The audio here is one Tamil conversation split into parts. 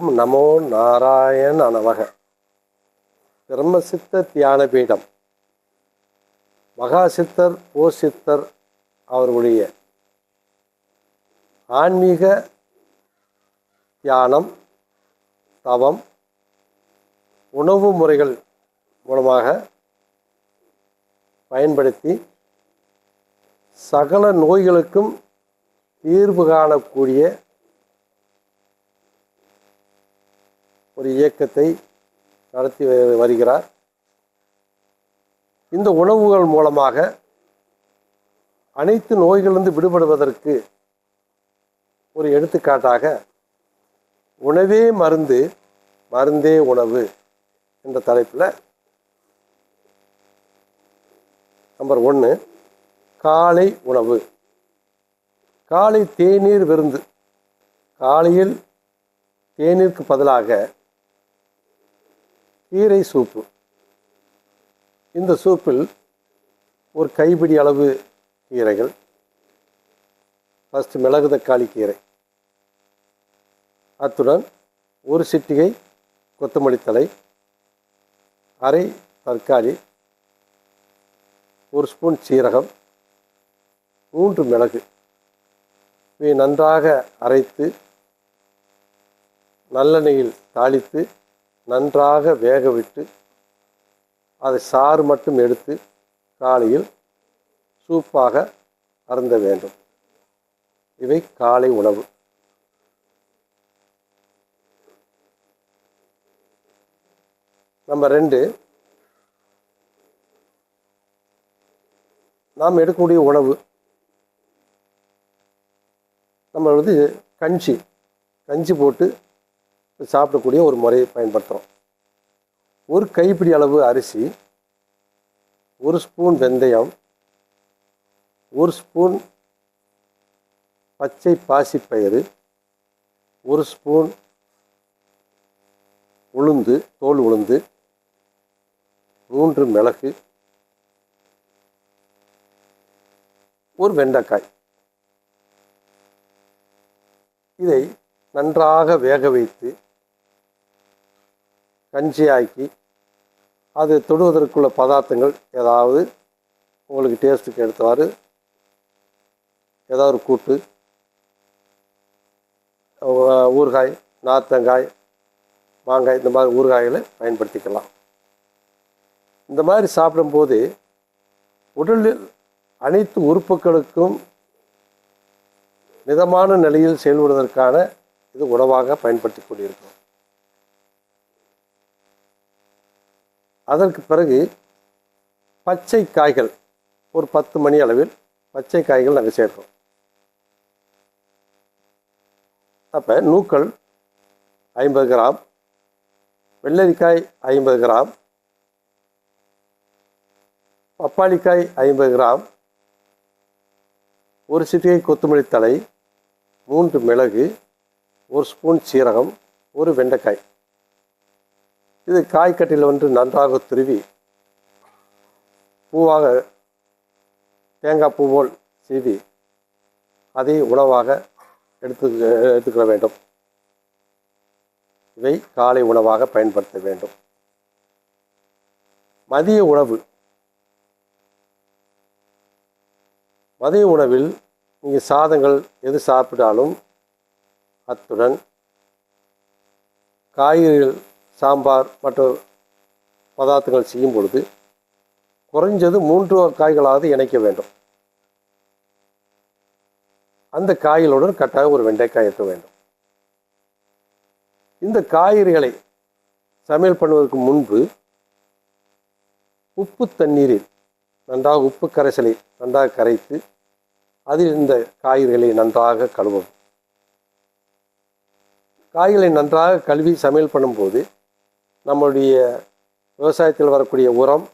ஓம் நமோ நாராயண நமக பிரம்மசித்த தியான பீடம் மகாசித்தர் ஓ சித்தர் அவர்களுடைய ஆன்மீக தியானம் தவம் உணவு முறைகள் மூலமாக பயன்படுத்தி சகல நோய்களுக்கும் தீர்வு காணக்கூடிய ஒரு இயக்கத்தை நடத்தி வருகிறார். இந்த உணவுகள் மூலமாக அனைத்து நோய்களிலிருந்து விடுபடுவதற்கு ஒரு எடுத்துக்காட்டாக உணவே மருந்து மருந்தே உணவு என்ற தலைப்பில் நம்பர் ஒன்று காலை உணவு. காலை தேநீர் விருந்து. காலையில் தேநீருக்கு பதிலாக கீரை சூப்பு. இந்த சூப்பில் ஒரு கைப்பிடி அளவு கீரைகள் ஃபஸ்ட்டு மிளகு தக்காளி கீரை. அத்துடன் ஒரு சிட்டிகை கொத்தமல்லி தலை அரை தற்காலி ஒரு ஸ்பூன் சீரகம் மூன்று மிளகு. இவை நன்றாக அரைத்து நல்லெண்ணெயில் தாளித்து நன்றாக வேக விட்டு அதை சாறு மட்டும் எடுத்து காலையில் சூப்பாக அருந்த வேண்டும். இவை காலை உணவு. நம்பர் ரெண்டு நாம் எடுக்கக்கூடிய உணவு நம்ம வந்து கஞ்சி கஞ்சி போட்டு சாப்பிடக்கூடிய ஒரு முறையை பயன்படுத்துகிறோம் ஒரு கைப்பிடி அளவு அரிசி ஒரு ஸ்பூன் வெந்தயம் ஒரு ஸ்பூன் பச்சை பாசிப்பயிறு ஒரு ஸ்பூன் உளுந்து தோல் உளுந்து மூன்று மிளகு ஒரு வெண்டைக்காய். இதை நன்றாக வேக வைத்து கஞ்சியாக்கி அது தொடுவதற்குள்ள பதார்த்தங்கள் ஏதாவது உங்களுக்கு டேஸ்ட்டுக்கு எடுத்தவாறு ஏதாவது ஒரு கூட்டு ஊறுகாய் நார்த்தங்காய் மாங்காய் இந்த மாதிரி ஊறுகாய்களை பயன்படுத்திக்கலாம். இந்த மாதிரி சாப்பிடும்போது உடலில் அனைத்து உறுப்புகளுக்கும் மிதமான நிலையில் செயல்படுவதற்கான இது உணவாக பயன்படுத்தி கொண்டிருக்கிறோம். அதற்கு பிறகு பச்சை காய்கள் ஒரு பத்து மணி அளவில் பச்சை காய்கள் நாங்கள் சேர்க்கிறோம் அப்போ நூக்கள் ஐம்பது கிராம் வெள்ளரிக்காய் ஐம்பது கிராம் பப்பாளிக்காய் ஐம்பது கிராம் ஒரு சிட்டிகை கொத்தமல்லி தழை மூன்று மிளகு ஒரு ஸ்பூன் சீரகம் ஒரு வெண்டைக்காய். இது காய்கட்டில் வந்து நன்றாக துருவி பூவாக தேங்காய் பூ போல் சீவி அதை உணவாக எடுத்து எடுத்துக்கொள்ள வேண்டும். இவை காலை உணவாக பயன்படுத்த வேண்டும். மதிய உணவு. மதிய உணவில் நீங்கள் சாதங்கள் எது சாப்பிட்டாலும் அத்துடன் காய்கறிகள் சாம்பார் மற்ற பதார்த்தங்கள் செய்யும் பொழுது குறைஞ்சது மூன்று காய்களாவது இணைக்க வேண்டும். அந்த காய்களுடன் கட்டாயம் ஒரு வெண்டைக்காய் இருக்க வேண்டும். இந்த காய்கறிகளை சமையல் பண்ணுவதற்கு முன்பு உப்பு தண்ணீரில் நன்றாக உப்பு கரைசலை நன்றாக கரைத்து அதில் இந்த காய்கறிகளை நன்றாக கழுவவும். காய்களை நன்றாக கழுவி சமையல் பண்ணும்போது நம்மளுடைய விவசாயத்தில் வரக்கூடிய உரம்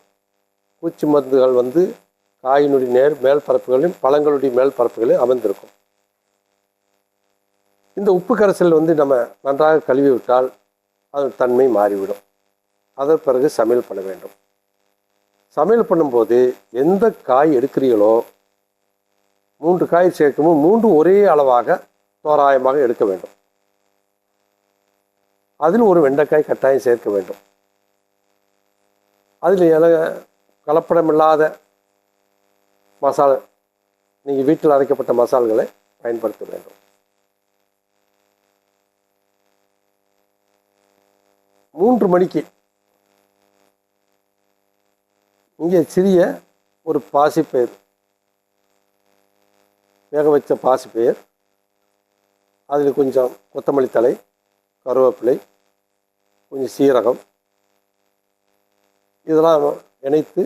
பூச்சி மருந்துகள் வந்து காயினுடைய நேர் மேல்பரப்புகளையும் பழங்களுடைய மேல்பரப்புகளையும் அமைந்திருக்கும். இந்த உப்பு கரைசல் வந்து நம்ம நன்றாக கழுவி விட்டால் அதன் தன்மை மாறிவிடும். அதன் பிறகு சமையல் பண்ண வேண்டும். சமையல் பண்ணும்போது எந்த காய் எடுக்கிறீங்களோ மூன்று காய் சேர்க்கும்போது மூன்று ஒரே அளவாக தோராயமாக எடுக்க வேண்டும். அதில் ஒரு வெண்டைக்காய் கட்டாயம் சேர்க்க வேண்டும். அதில் இல கலப்படமில்லாத மசாலா நீங்கள் வீட்டில் அரைக்கப்பட்ட மசால்களை பயன்படுத்த வேண்டும். மூன்று மணிக்கு இங்கே சிறிய ஒரு பாசிப்பயிர் வேக வச்ச பாசிப்பயிர் அதில் கொஞ்சம் கொத்தமல்லி தழை கருவேப்பிலை கொஞ்சம் சீரகம் இதெல்லாம் இணைத்து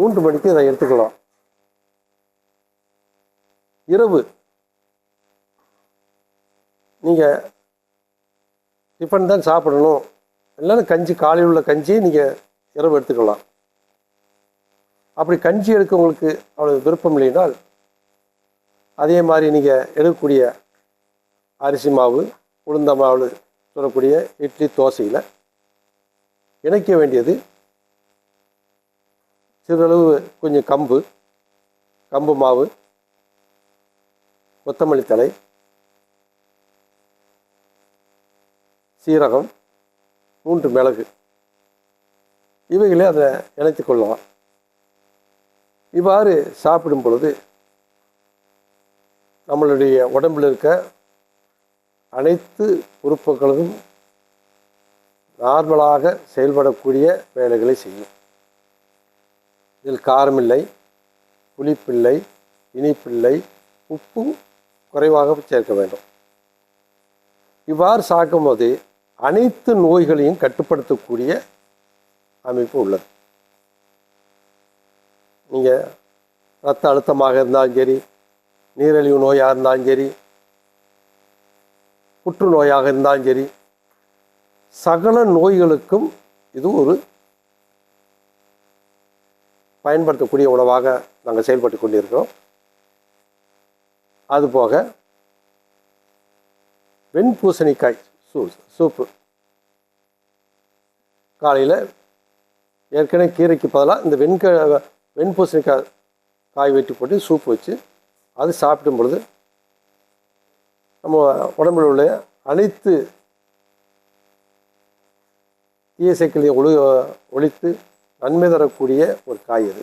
மூன்று மணிக்கு இதை எடுத்துக்கலாம். இரவு நீங்கள் டிஃபன் தான் சாப்பிடணும். இல்லைன்னா கஞ்சி காலையில் உள்ள கஞ்சி நீங்கள் இரவு எடுத்துக்கலாம். அப்படி கஞ்சி எடுக்க உங்களுக்கு அவ்வளோ விருப்பம் இல்லைனால் அதே மாதிரி நீங்கள் எடுக்கக்கூடிய அரிசி மாவு உளுந்த மாவு சொல்லக்கூடிய இட்லி தோசையில் இணைக்க வேண்டியது சிறிதளவு கொஞ்சம் கம்பு கம்பு மாவு கொத்தமல்லி தழை சீரகம் மூன்று மிளகு. இவைகளே அதை இணைத்து கொள்ளலாம். இவ்வாறு சாப்பிடும் பொழுது நம்மளுடைய உடம்பில் இருக்க அனைத்து உறுப்புகளும் நார்மலாக செயல்படக்கூடிய வேலைகளை செய்யும். இதில் காரமில்லை புளிப்பில்லை இனிப்பில்லை உப்பும் குறைவாக சேர்க்க வேண்டும். இவ்வாறு சாக்கும்போது அனைத்து நோய்களையும் கட்டுப்படுத்தக்கூடிய அமைப்பு உள்ளது. நீங்கள் ரத்த அழுத்தமாக இருந்தாலும் சரி நீரிழிவு நோயாக இருந்தாலும் சரி புற்றுநோயாக இருந்தாலும் சரி சகல நோய்களுக்கும் இது ஒரு பயன்படுத்தக்கூடிய உணவாக நாங்கள் செயல்பட்டு கொண்டிருக்கிறோம். அதுபோக வெண்பூசணிக்காய் சூ சூப்பு. காலையில் ஏற்கனவே கீரைக்கு பதிலாக இந்த வெண்க வெண்பூசணிக்காய் காய் வெட்டி போட்டு சூப் வச்சு அது சாப்பிடும் பொழுது நம்ம உடம்பில் உள்ள அனைத்து இயற்கைகளை ஒழு ஒழித்து நன்மை தரக்கூடிய ஒரு காய் அது.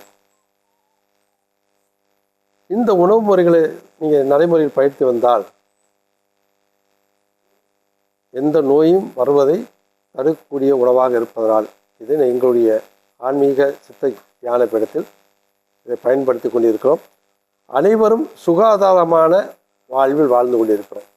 இந்த உணவு முறைகளை நீங்கள் நடைமுறையில் பயிர்த்து வந்தால் எந்த நோயும் வருவதை தடுக்கக்கூடிய உணவாக இருப்பதனால் இது எங்களுடைய ஆன்மீக சித்த ஞான பீடத்தில் இதை பயன்படுத்தி கொண்டிருக்கிறோம். அனைவரும் சுகாதாரமான வாழ்வில் வாழ்ந்து கொண்டிருக்கிறோம்.